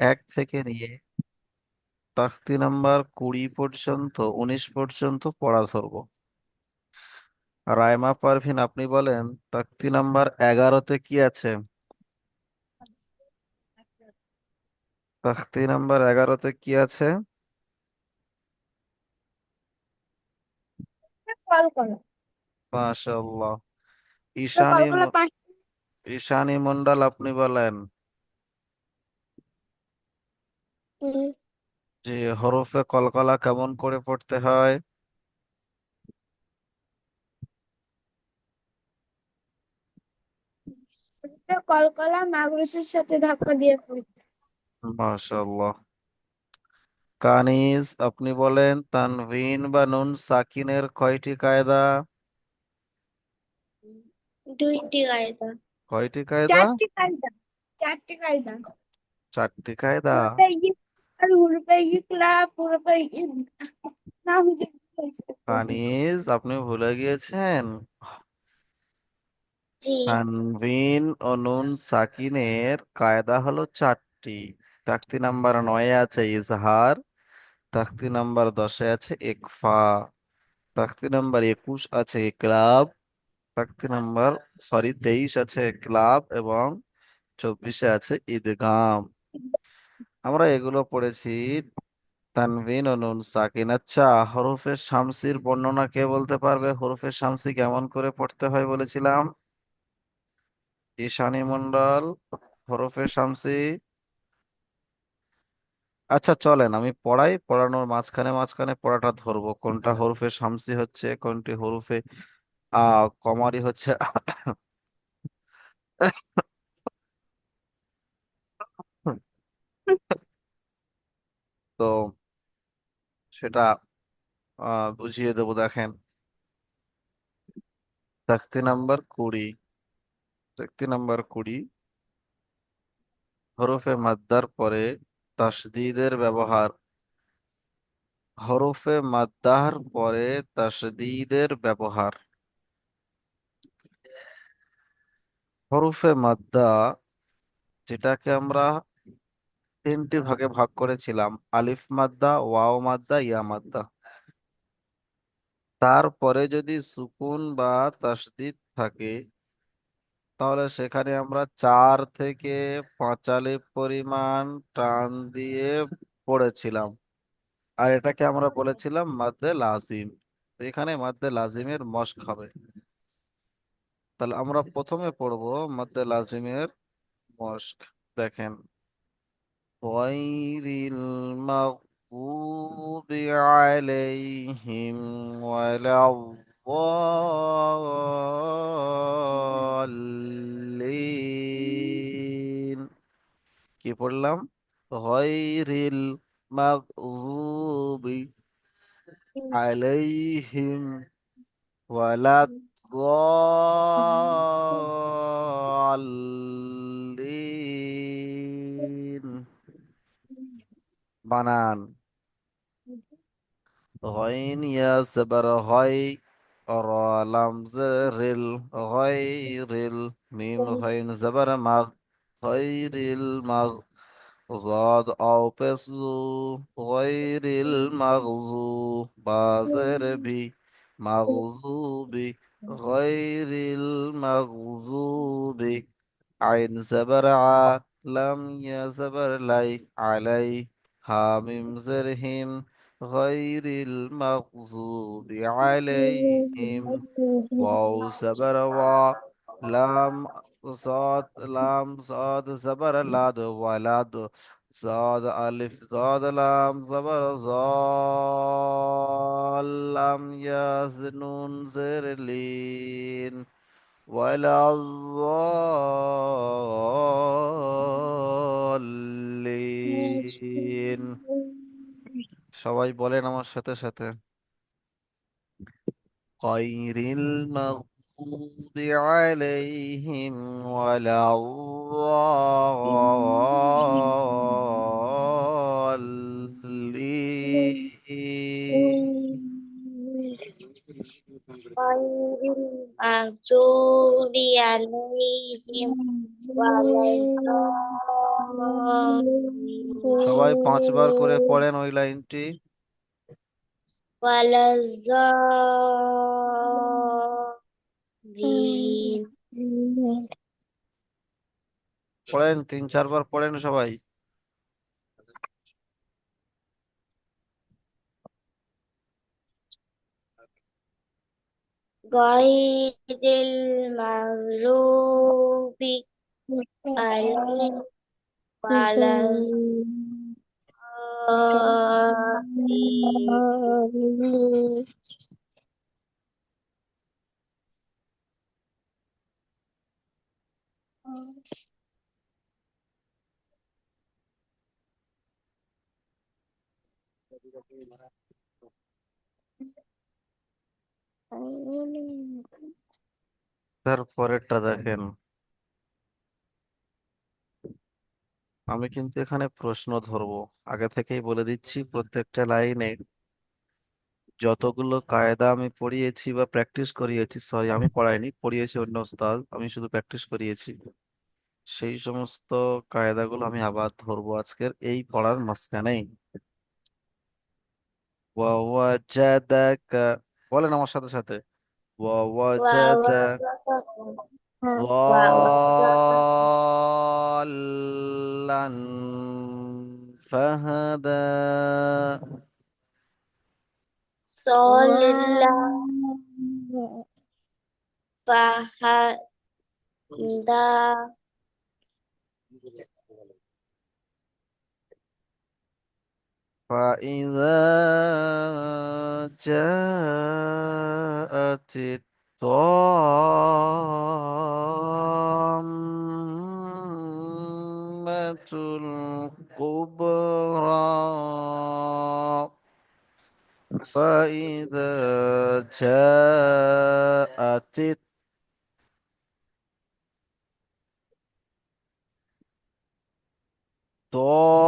এক থেকে নিয়ে তাকতি নাম্বার কুড়ি পর্যন্ত উনিশ পর্যন্ত পড়া ধরবো। রাইমা পারভিন আপনি বলেন তাকতি নাম্বার এগারোতে কি আছে? তাকতি নাম্বার এগারোতে কি আছে? মাশাআল্লাহ। ঈশানী ঈশানী মন্ডল আপনি বলেন। যে হরফে কলকলা কেমন করে পড়তে হয়? কলকলা মাগুরের সাথে ধাক্কা দিয়ে পড়ছে মাশাআল্লাহ। কানিজ আপনি বলেন তানভিন বা নুন সাকিনের কয়টি কায়দা? দুইটি কায়দা। কয়টি কায়দা? চারটি কায়দা। চারটি কায়দা। চারটি কায়দা? কানিজ আপনি ভুলে গিয়েছেন? জি। তানভিন ও নুন সাকিনের কায়দা হলো চারটি। তাকতি নাম্বার নয়ে আছে ইজহার তাকতি নাম্বার দশে আছে ইকফা তাকতি নাম্বার একুশ আছে ক্লাব তাকতি নাম্বার সরি তেইশ আছে ক্লাব এবং চব্বিশে আছে ইদগাম আমরা এগুলো পড়েছি। তানভিন ও নুন সাকিন আচ্ছা হরফে শামসির বর্ণনা কে বলতে পারবে? হরফে শামসি কেমন করে পড়তে হয় বলেছিলাম? ঈশানী মন্ডল হরফে শামসি। আচ্ছা চলেন আমি পড়াই, পড়ানোর মাঝখানে মাঝখানে পড়াটা ধরবো। কোনটা হরফে শামসি হচ্ছে, কোনটি হরফে, আহ, কমারি হচ্ছে? তো সেটা বুঝিয়ে দেবো দেখেন। তাকতি নাম্বার কুড়ি। তাকতি নাম্বার কুড়ি হরফে মাদ্দার পরে তাসদীদের ব্যবহার। হরফে মাদ্দার পরে তাসদিদের ব্যবহার। হরফে মাদ্দা, যেটাকে আমরা তিনটি ভাগে ভাগ করেছিলাম, আলিফ মাদ্দা, ওয়াও মাদ্দা, ইয়া মাদ্দা। তারপরে যদি সুকুন বা তাসদিদ থাকে, তাহলে সেখানে আমরা চার থেকে পাঁচ আলিফ পরিমাণ টান দিয়ে পড়েছিলাম। আর এটাকে আমরা বলেছিলাম মাদ্দে লাজিম। এখানে মাদ্দে লাজিমের মশক হবে। তাহলে আমরা প্রথমে পড়ব মাদ্দে লাজিমের মশক দেখেন غير المغضوب عليهم ولا الضالين কি পড়লাম গয়রিল মাগযুবি আলাইহিম ওয়ালা الضالين বানান غين يا زبر غي را لمز رل غير الميم غين زبر مغ غير المغ ضاد او پسو غير المغضوب بازر بي مغضوبي غير المغضوب عين زبر ع لم يا زبر لي علي حامim زرهم غير المغضوب عليهم. واو زبر وا لام صاد لام صاد زبر لاد ولد صاد ألف صاد لام زبر ظال لم يزنون زرلين ولا الضالين সবাই বলেন আমার সাথে সাথে غير المغضوب عليهم ولا غير المغضوب عليهم ولا الضالين সবাই পাঁচবার করে পড়েন ওই লাইনটি ولا الضالين পড়েন তিন চারবার পড়েন সবাই غير المغضوب عليهم ولا الضالين তার পরেরটা দেখেন। আমি কিন্তু এখানে প্রশ্ন ধরবো। আগে থেকেই বলে দিচ্ছি প্রত্যেকটা লাইনে যতগুলো কায়দা আমি পড়িয়েছি বা প্র্যাকটিস করিয়েছি সরি আমি পড়াইনি পড়িয়েছি অন্য ওস্তাদ আমি শুধু প্র্যাকটিস করিয়েছি। সেই সমস্ত কায়দাগুলো আমি আবার ধরবো আজকের এই পড়ার মাঝখানেই। ওয়াওয়াজাদাকা বলেন আমার সাথে সাথে ওয়াওয়াজাদা ضالا فهدى صلى الله فهدى فإذا جاءت الطامة الكبرى فإذا جاءت الطامة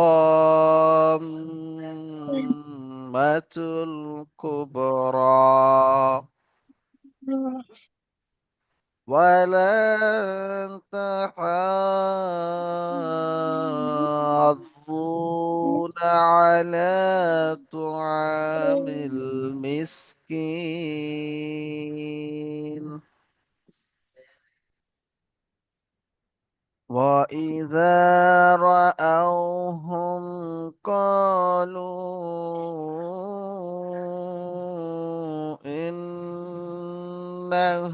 الكبرى. ولا تحاضون على طعام المسكين. وإذا رأوهم قالوا إن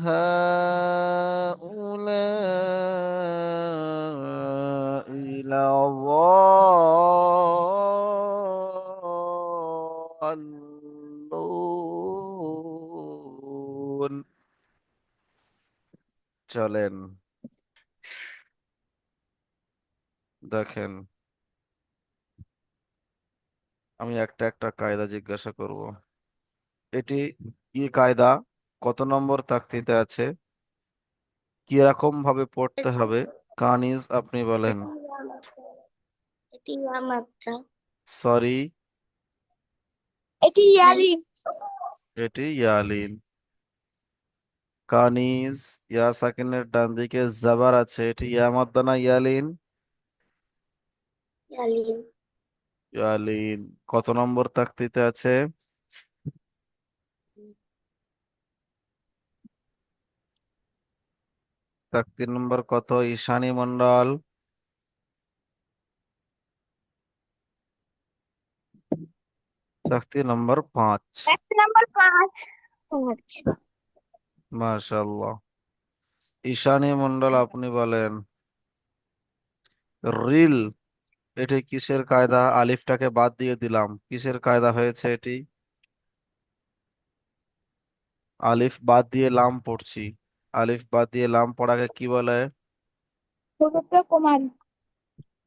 هؤلاء لضالون চলেন দেখেন আমি একটা একটা কায়দা জিজ্ঞাসা করব। এটি কি কায়দা কত নম্বর তাকতিতে আছে? কি রকম ভাবে পড়তে হবে? কানিজ আপনি বলেন। এটি আমারটা সরি। এটি ইয়ালিন এটি ইয়ালিন কানিজ ইয়া সাকিনের ডান দিকে জাবার আছে। এটি ইয়া মাদ্দা না ইয়ালিন? ইয়ালিন ইয়ালিন কত নম্বর তাকতিতে আছে? তাকতি নম্বর কত? ঈশানী মন্ডল তাকতি নম্বর পাঁচ। নাম্বার পাঁচ। পাঁচ। মাশাআল্লাহ। ঈশানী মন্ডল আপনি বলেন। রিল এটি কিসের কায়দা? আলিফটাকে বাদ দিয়ে দিলাম। কিসের কায়দা হয়েছে এটি? আলিফ বাদ দিয়ে লাম পড়ছি। আলিফ বাদ দিয়ে লাম পড়াকে কি বলে? হুরুফে কুমার।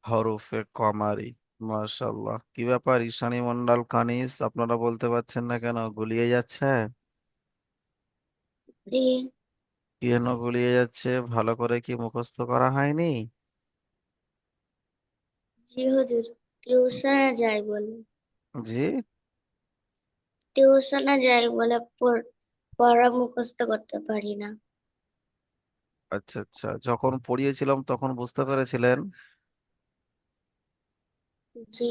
হরফে কমারি মাশাআল্লাহ। কি ব্যাপার? ঈশানী মন্ডল কানিস আপনারা বলতে পারছেন না কেন? গুলিয়ে যাচ্ছে? জি। কেন গুলিয়ে যাচ্ছে? ভালো করে কি মুখস্থ করা হয়নি? জি হুজুর টিউশনে যাই বলে। জি? টিউশনে যাই বলে পড়- পড়া মুখস্থ করতে পারি না। আচ্ছা আচ্ছা যখন পড়িয়েছিলাম তখন বুঝতে পেরেছিলেন? জি।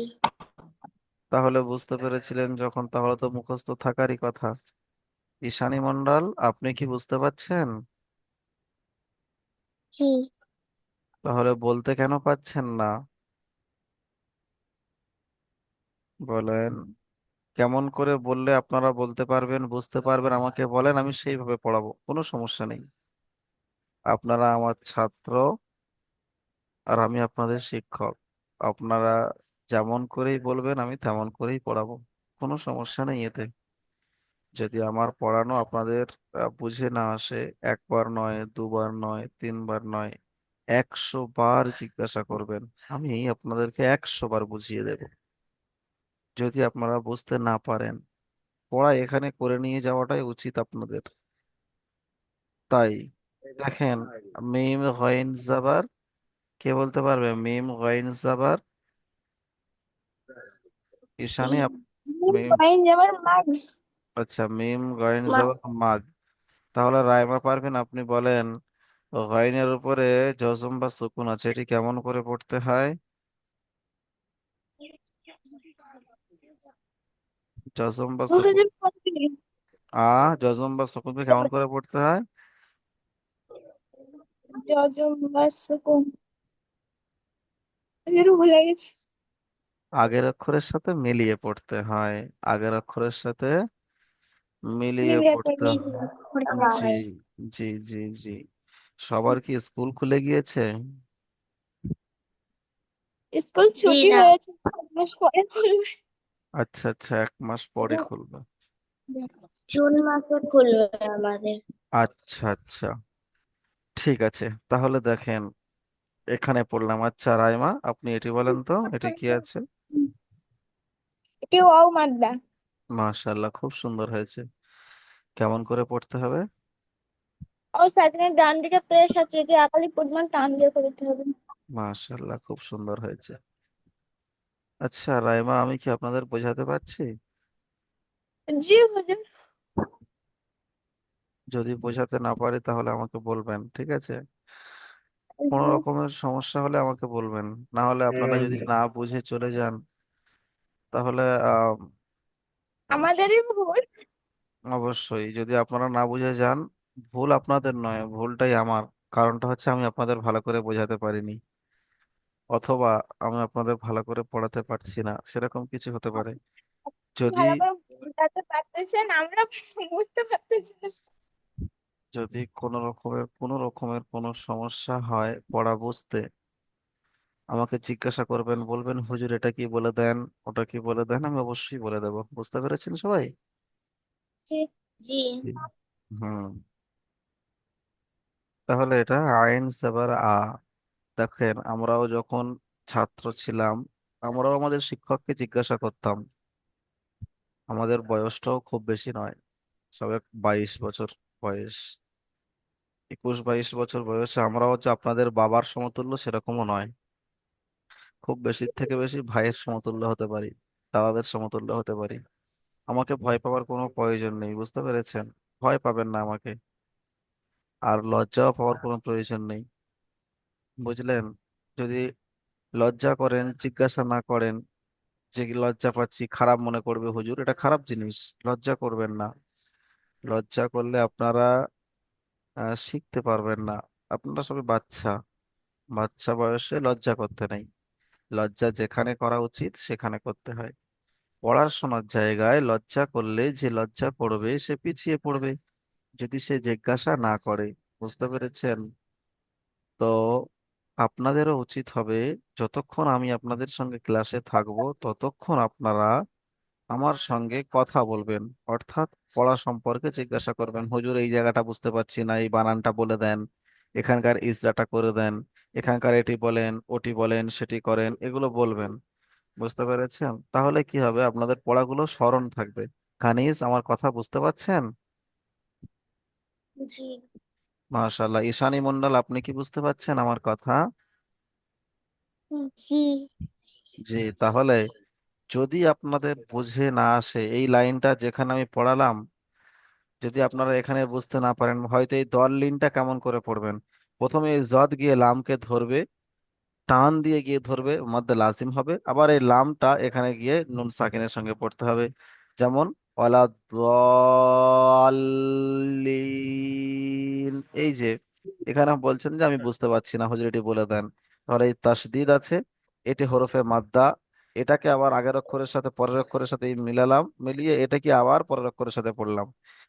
তাহলে বুঝতে পেরেছিলেন যখন তাহলে তো মুখস্থ থাকারই কথা। ঈশানী মণ্ডল আপনি কি বুঝতে পারছেন? জি। তাহলে বলতে কেন পাচ্ছেন না? বলেন। কেমন করে বললে আপনারা বলতে পারবেন, বুঝতে পারবেন, আমাকে বলেন, আমি সেইভাবে পড়াবো, কোনো সমস্যা নেই। আপনারা আমার ছাত্র আর আমি আপনাদের শিক্ষক। আপনারা যেমন করেই বলবেন, আমি তেমন করেই পড়াবো, কোনো সমস্যা নেই এতে। যদি আমার পড়ানো আপনাদের বুঝে না আসে, একবার নয়, দুবার নয়, তিনবার নয়, একশো বার জিজ্ঞাসা করবেন, আমি আপনাদেরকে একশো বার বুঝিয়ে দেব। যদি আপনারা বুঝতে না পারেন পড়া এখানে করে নিয়ে যাওয়াটাই উচিত আপনাদের। তাই দেখেন মিম গইন জাবার কে বলতে পারবে? মিম গইন জাবার ঈশানী মিম ফাইন যাবার মাগ আচ্ছা মিম গইন জাবার মাগ তাহলে রাইমা পারবেন আপনি বলেন গইনের উপরে জজম বা সুকুন আছে এটি কেমন করে পড়তে হয়? জজম বা সুকুন আ জজম বা সুকুনকে কেমন করে পড়তে হয়? জজম বা সুকুন ভুলে গেছি। আগের অক্ষরের সাথে মিলিয়ে পড়তে হয়। আগের অক্ষরের সাথে মিলিয়ে পড়তে হয়। হয়। জি জি জি জি। সবার কি স্কুল খুলে গিয়েছে? স্কুল ছুটি হয়েছে। এক মাস পরে খুলবে আচ্ছা আচ্ছা এক মাস পরে খুলবে। জুন মাসে খুলবে আমাদের। আচ্ছা আচ্ছা। ঠিক আছে তাহলে দেখেন এখানে পড়লাম। আচ্ছা রাইমা আপনি এটি বলেন তো এটি কি আছে? এটি ওয়াও মাদ্দা মাশাআল্লাহ খুব সুন্দর হয়েছে। কেমন করে পড়তে হবে? ও সাকিনের ডান দিকে প্রেস আছে আকালি পরিমাণ টান দিয়ে করতে হবে। মাশাআল্লাহ খুব সুন্দর হয়েছে। আচ্ছা রাইমা আমি কি আপনাদের বোঝাতে পারছি? জি হুজুর যদি বোঝাতে না পারি তাহলে আমাকে বলবেন ঠিক আছে? কোনো রকমের সমস্যা হলে আমাকে বলবেন। না হলে আপনারা যদি না বুঝে চলে যান তাহলে আহ আমাদেরই ভুল। অবশ্যই যদি আপনারা না বুঝে যান ভুল আপনাদের নয় ভুলটাই আমার। কারণটা হচ্ছে আমি আপনাদের ভালো করে বোঝাতে পারিনি। অথবা আমি আপনাদের ভালো করে পড়াতে পারছি না সেরকম কিছু হতে পারে। যদি বোঝাতে পারতেছেন আমরা বুঝতে পারতেছি না। যদি কোনো রকমের কোনো রকমের কোনো সমস্যা হয় পড়া বুঝতে আমাকে জিজ্ঞাসা করবেন বলবেন হুজুর এটা কি বলে দেন? ওটা কি বলে দেন? আমি অবশ্যই বলে দেবো। বুঝতে পেরেছেন সবাই? জি। জি। হুম। তাহলে এটা আইন সেবার আ। দেখেন, আমরাও যখন ছাত্র ছিলাম, আমরাও আমাদের শিক্ষককে জিজ্ঞাসা করতাম, আমাদের বয়সটাও খুব বেশি নয় সবে বাইশ বছর বয়স, একুশ বাইশ বছর বয়সে আমরাও যে আপনাদের বাবার সমতুল্য সেরকমও নয়, খুব বেশি থেকে বেশি ভাইয়ের সমতুল্য হতে পারি, দাদাদের সমতুল্য হতে পারি, আমাকে ভয় পাওয়ার কোনো প্রয়োজন নেই, বুঝতে পেরেছেন? ভয় পাবেন না আমাকে, আর লজ্জাও পাওয়ার কোনো প্রয়োজন নেই। বুঝলেন? যদি লজ্জা করেন, জিজ্ঞাসা না করেন যে লজ্জা পাচ্ছি, খারাপ মনে করবে হুজুর, এটা খারাপ জিনিস, লজ্জা করবেন না। লজ্জা করলে আপনারা শিখতে পারবেন না। আপনারা সবাই বাচ্চা বাচ্চা বয়সে লজ্জা করতে নেই। লজ্জা যেখানে করা উচিত, সেখানে করতে হয়। পড়াশোনার জায়গায় লজ্জা করলে যে লজ্জা করবে সে পিছিয়ে পড়বে। যদি সে জিজ্ঞাসা না করে, বুঝতে পেরেছেন? তো আপনাদেরও উচিত হবে যতক্ষণ আমি আপনাদের সঙ্গে ক্লাসে থাকব, ততক্ষণ আপনারা আমার সঙ্গে কথা বলবেন। অর্থাৎ পড়া সম্পর্কে জিজ্ঞাসা করবেন, হুজুর, এই জায়গাটা বুঝতে পারছি না, এই বানানটা বলে দেন, এখানকার ইসরাটা করে দেন, এখানকার এটি বলেন, ওটি বলেন, সেটি করেন, এগুলো বলবেন। বুঝতে পেরেছেন? তাহলে কি হবে? আপনাদের পড়াগুলো স্মরণ থাকবে। কানিজ আমার কথা বুঝতে পারছেন? জি। মাশাআল্লাহ। ঈশানী মন্ডল আপনি কি বুঝতে পারছেন আমার কথা? জি। জি তাহলে যদি আপনাদের বুঝে না আসে এই লাইনটা যেখানে আমি পড়ালাম যদি আপনারা এখানে বুঝতে না পারেন হয়তো এই দল লিনটা কেমন করে পড়বেন? প্রথমে এই জদ গিয়ে লামকে ধরবে টান দিয়ে গিয়ে ধরবে মধ্যে লাজিম হবে। আবার এই লামটা এখানে গিয়ে নুন সাকিনের সঙ্গে পড়তে হবে। যেমন ওয়ালা দলিন এই যে এখানে বলছেন যে আমি বুঝতে পারছি না হুজুর এটি বলে দেন। তাহলে এই তাসদিদ আছে এটি হরফে মাদ্দা এটাকে আবার আগের অক্ষরের সাথে পরের অক্ষরের সাথে মিলালাম মিলিয়ে এটাকে আবার পরের অক্ষরের সাথে পড়লাম।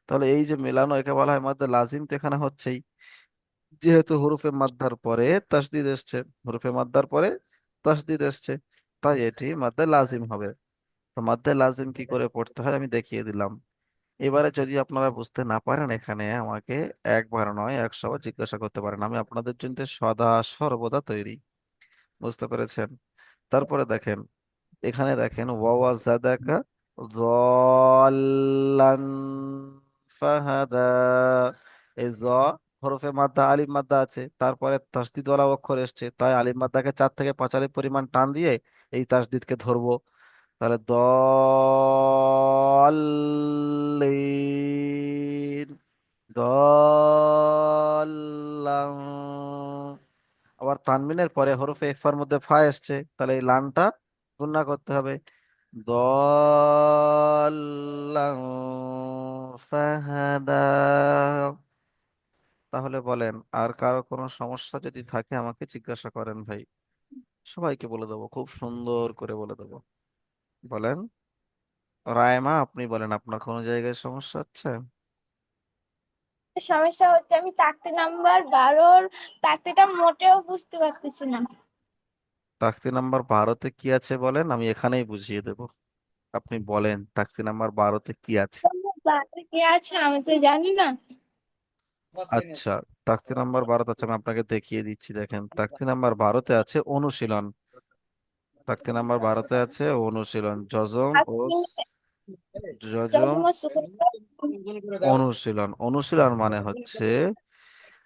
তাহলে এই যে মেলানো একে বলা হয় মাদ্দা লাজিম তো এখানে হচ্ছেই। যেহেতু হরুফে মাদ্দার পরে তাসদিদ এসছে হরফে মাদ্দার পরে তাসদিদ এসছে তাই এটি মাদ্দা লাজিম হবে। তো মাদ্দা লাজিম কি করে পড়তে হয় আমি দেখিয়ে দিলাম। এবারে যদি আপনারা বুঝতে না পারেন এখানে আমাকে একবার নয়, একশো জিজ্ঞাসা করতে পারেন। আমি আপনাদের জন্য সদা সর্বদা তৈরি। বুঝতে পেরেছেন? তারপরে দেখেন, এখানে দেখেন ওয়াওয়া জাদাকা যাল্লান ফাহাদা। এই জ হরফে মাদ্দা, আলিফ মাদ্দা আছে। তারপরে তাসদিদ ওয়ালা অক্ষর এসছে। তাই আলিম মাদ্দাকে চার থেকে পাঁচ আলিফ পরিমাণ টান দিয়ে এই তাসদিদকে ধরবো। তাহলে দলিন দল্লাং। আবার তানবিনের পরে হরফে ইখফার মধ্যে ফা এসছে, তাহলে এই লানটা গুণনা করতে হবে। দল্লাং ফাহাদা। তাহলে বলেন, আর কারও কোনো সমস্যা যদি থাকে আমাকে জিজ্ঞাসা করেন ভাই। সবাইকে বলে দেবো, খুব সুন্দর করে বলে দেবো। বলেন। রায়মা আপনি বলেন আপনার কোনো জায়গায় সমস্যা হচ্ছে? সমস্যা হচ্ছে আমি তাকতি নাম্বার বারোর তাকতিটা মোটেও বুঝতে পারতেছি না। তাকতি নাম্বার বারোতে কি আছে বলেন? আমি এখানেই বুঝিয়ে দেব। আপনি বলেন তাকতি নাম্বার বারোতে কি আছে? বারোতে কি আছে আমি তো জানি না। আচ্ছা তাকতি নাম্বার বারোতে আছে আমি আপনাকে দেখিয়ে দিচ্ছি দেখেন। তাকতি নাম্বার বারোতে আছে অনুশীলন। তাকতি নাম্বার বারোতে আছে অনুশীলন। যজম ও যজম অনুশীলন। অনুশীলন মানে হচ্ছে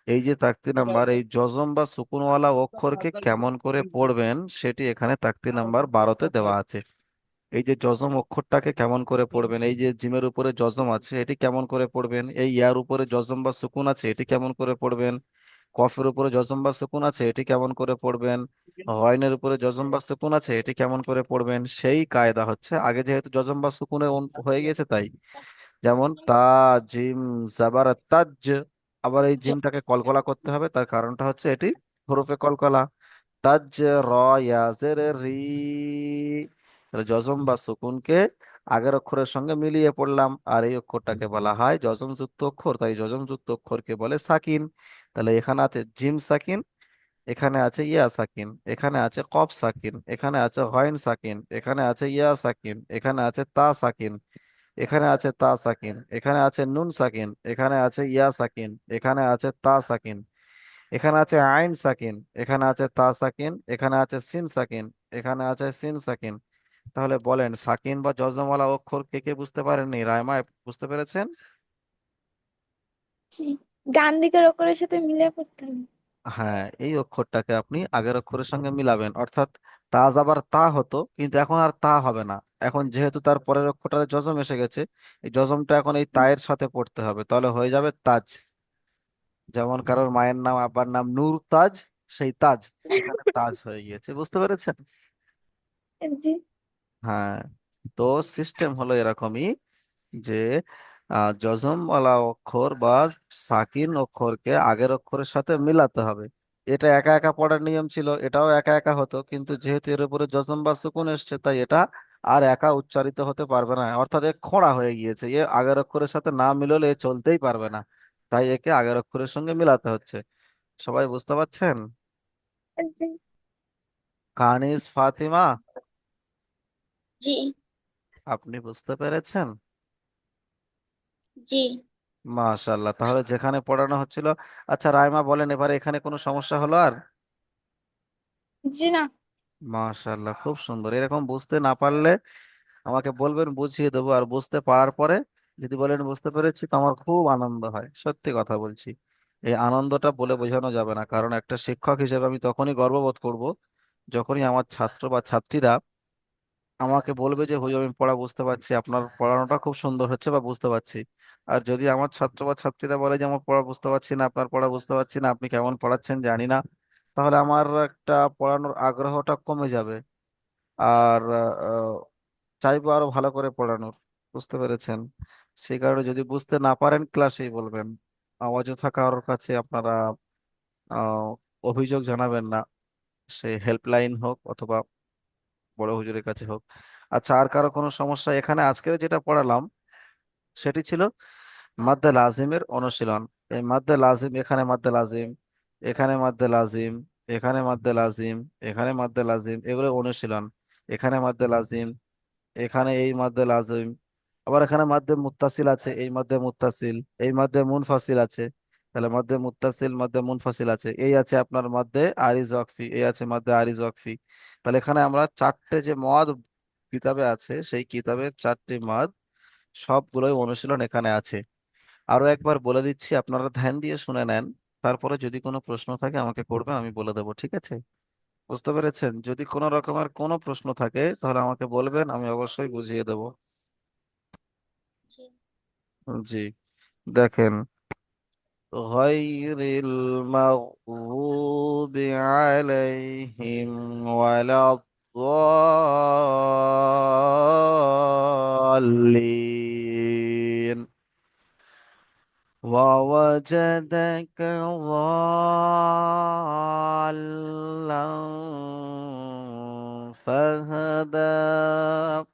এই যে তাকতি নাম্বার এই যজম বা সুকুনওয়ালা অক্ষরকে কেমন করে পড়বেন সেটি এখানে তাকতি নাম্বার বারোতে দেওয়া আছে। এই যে যজম অক্ষরটাকে কেমন করে পড়বেন এই যে জিমের উপরে যজম আছে এটি কেমন করে পড়বেন এই ইয়ার উপরে যজম বা সুকুন আছে এটি কেমন করে পড়বেন কফের উপরে যজম বা সুকুন আছে, এটি কেমন করে পড়বেন? হয়নের উপরে যজম বা সুকুন আছে, এটি কেমন করে পড়বেন? সেই কায়দা হচ্ছে, আগে যেহেতু যজম বা সুকুনে হয়ে গেছে তাই। যেমন তা, জিম, জাবার তাজ আবার এই জিমটাকে কলকলা করতে হবে, তার কারণটা হচ্ছে এটি হরফে কলকলা। তাজ র ইয়াজের রি। যজম বা সুকুনকে আগের অক্ষরের সঙ্গে মিলিয়ে পড়লাম আর এই অক্ষরটাকে বলা হয় যজম যুক্ত অক্ষর তাই যজম যুক্ত অক্ষরকে বলে সাকিন তাহলে এখানে আছে জিম সাকিন এখানে আছে ইয়া সাকিন এখানে আছে কফ সাকিন এখানে আছে গইন সাকিন এখানে আছে ইয়া সাকিন এখানে আছে তা সাকিন এখানে আছে তা সাকিন এখানে আছে নুন সাকিন এখানে আছে ইয়া সাকিন এখানে আছে তা সাকিন এখানে আছে আইন সাকিন এখানে আছে তা সাকিন এখানে আছে সিন সাকিন এখানে আছে সিন সাকিন তাহলে বলেন সাকিন বা যজমওয়ালা অক্ষর কে কে বুঝতে পারেননি? রায়মা বুঝতে পেরেছেন? জি। ডান দিকের অক্ষরের সাথে মিলে পড়তে হবে। হ্যাঁ এই অক্ষরটাকে আপনি আগের অক্ষরের সঙ্গে মিলাবেন। অর্থাৎ তা আবার তা হতো কিন্তু এখন আর তা হবে না। এখন যেহেতু তার পরের অক্ষরটাতে যজম এসে গেছে এই যজমটা এখন এই তায়ের সাথে পড়তে হবে। তাহলে হয়ে যাবে তাজ। যেমন কারোর মায়ের নাম আব্বার নাম নূর তাজ সেই তাজ। এখানে তাজ হয়ে গিয়েছে বুঝতে পেরেছেন? জি। হ্যাঁ তো সিস্টেম হলো এরকমই যে যজমওয়ালা অক্ষর বা সাকিন অক্ষরকে আগের অক্ষরের সাথে মিলাতে হবে। এটা একা একা পড়ার নিয়ম ছিল এটাও একা একা হতো কিন্তু যেহেতু এর উপরে যজম বা সুকুন এসছে তাই এটা আর একা উচ্চারিত হতে পারবে না। অর্থাৎ এ খোঁড়া হয়ে গিয়েছে এ আগের অক্ষরের সাথে না মিললে এ চলতেই পারবে না তাই একে আগের অক্ষরের সঙ্গে মিলাতে হচ্ছে। সবাই বুঝতে পারছেন? কানিজ ফাতিমা? জি। আপনি বুঝতে পেরেছেন? জি। মাশাল্লাহ তাহলে যেখানে পড়ানো হচ্ছিল আচ্ছা রাইমা বলেন এবারে এখানে কোনো সমস্যা হলো আর? জি না। মাশাল্লাহ খুব সুন্দর এরকম বুঝতে না পারলে আমাকে বলবেন বুঝিয়ে দেবো আর বুঝতে পারার পরে যদি বলেন বুঝতে পেরেছি তো আমার খুব আনন্দ হয় সত্যি কথা বলছি। এই আনন্দটা বলে বোঝানো যাবে না কারণ একটা শিক্ষক হিসেবে আমি তখনই গর্ববোধ করব যখনই আমার ছাত্র বা ছাত্রীরা আমাকে বলবে যে, হুজুর, আমি পড়া বুঝতে পারছি। আপনার পড়ানোটা খুব সুন্দর হচ্ছে বা বুঝতে পারছি। আর যদি আমার ছাত্র বা ছাত্রীরা বলে যে, আমার পড়া বুঝতে পারছি না, আপনার পড়া বুঝতে পারছি না, আপনি কেমন পড়াচ্ছেন জানি না, তাহলে আমার একটা পড়ানোর আগ্রহটা কমে যাবে। আর চাইব আরও ভালো করে পড়ানোর, বুঝতে পেরেছেন? সেই কারণে যদি বুঝতে না পারেন, ক্লাসেই বলবেন। অযথা কারোর কাছে আপনারা অভিযোগ জানাবেন না। সে হেল্পলাইন হোক অথবা বড় হুজুরের কাছে হোক। আচ্ছা আর কারও কোনো সমস্যা? এখানে আজকে যেটা পড়ালাম, সেটি ছিল মাদ্দে লাজিমের অনুশীলন। এই মাদ্দে লাজিম, এখানে মাদ্দে লাজিম, এখানে মাদ্দে লাজিম, এখানে মাদ্দে লাজিম, এখানে মাদ্দে লাজিম, এগুলো অনুশীলন। এখানে মাদ্দে লাজিম, এখানে এই মাদ্দে লাজিম, আবার এখানে মাদ্দে মুত্তাসিল আছে, এই মাদ্দে মুত্তাসিল, এই মাদ্দে মুনফাসিল আছে। তাহলে মধ্যে মুত্তাসিল মধ্যে মুনফাসিল আছে। এই আছে আপনার মধ্যে আরিজ ওয়াকফি এই আছে মাদ্দে আরিজ ওয়াকফি তাহলে এখানে আমরা চারটে যে মদ কিতাবে আছে সেই কিতাবের চারটি মাদ সবগুলোই অনুশীলন এখানে আছে। আরও একবার বলে দিচ্ছি আপনারা ধ্যান দিয়ে শুনে নেন তারপরে যদি কোনো প্রশ্ন থাকে আমাকে করবেন আমি বলে দেবো ঠিক আছে? বুঝতে পেরেছেন? যদি কোনো রকমের কোনো প্রশ্ন থাকে তাহলে আমাকে বলবেন আমি অবশ্যই বুঝিয়ে দেব। জি। দেখেন غير المغضوب عليهم ولا الضالين. ووجدك ضالا فهدى.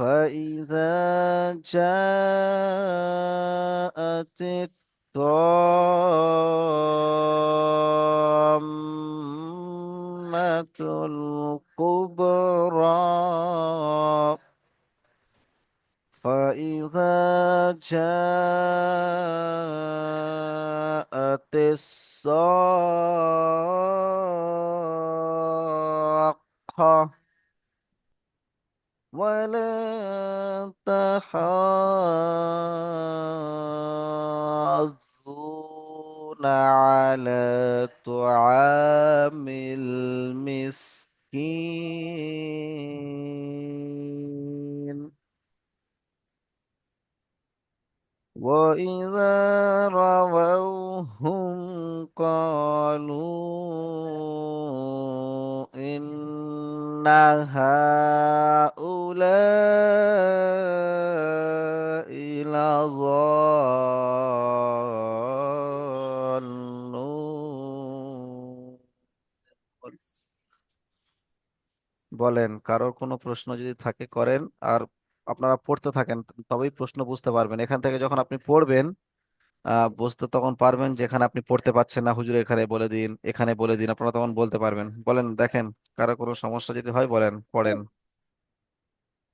فإذا جاءت الطامة الكبرى. فإذا جاءت الصاخة ولا تحاضون على طعام المسكين. وإذا رووهم قالوا إن هؤلاء لضالون বলেন কারোর কোনো প্রশ্ন যদি থাকে করেন আর আপনারা পড়তে থাকেন তবেই প্রশ্ন বুঝতে পারবেন। এখান থেকে যখন আপনি পড়বেন আহ বুঝতে তখন পারবেন যেখানে আপনি পড়তে পারছেন না হুজুর এখানে বলে দিন এখানে বলে দিন আপনারা তখন বলতে পারবেন। বলেন দেখেন কারও কোনো সমস্যা যদি হয় বলেন পড়েন।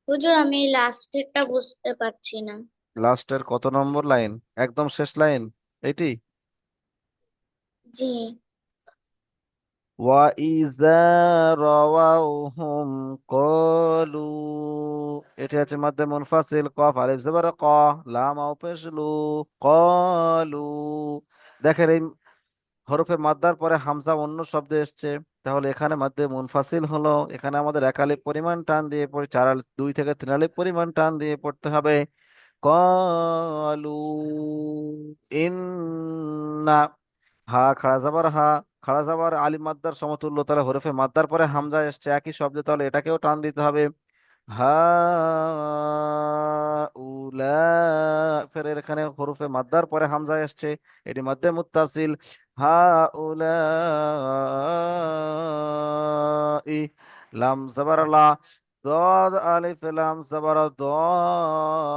হুজুর আমি লাস্টেরটা বুঝতে পারছি না। লাস্টের কত নম্বর লাইন একদম শেষ লাইন এইটি? জি। وَإِذَا رَوَوْهُمْ قَالُوا এটি হচ্ছে মধ্যে মুনফাসিল কফ আলিফ জবর ক লাম আও পেশ লু কলু দেখেন এই হরফে মাদ্দার পরে হামজা অন্য শব্দে এসছে তাহলে এখানে মধ্যে মুনফাসিল হলো এখানে আমাদের এক আলিফ পরিমাণ টান দিয়ে পড়ে চার আলিফ দুই থেকে তিন আলিফ পরিমাণ টান দিয়ে পড়তে হবে কলু ইন্না হা খাড়া যাবার হা খারাজাবার আলী মাদ্দার সমতুল্য তাহলে হরফে মাদ্দার পরে হামজা এসছে, একই শব্দে তাহলে এটাকেও টান দিতে হবে। হা উলা ফের এখানে হরুফে মাদ্দার পরে হামজা এসছে, এটি মধ্যে মুত্তাসিল। হা উলা ই, লাম জাবারালা ضاد ألف লাম, সাবার ضال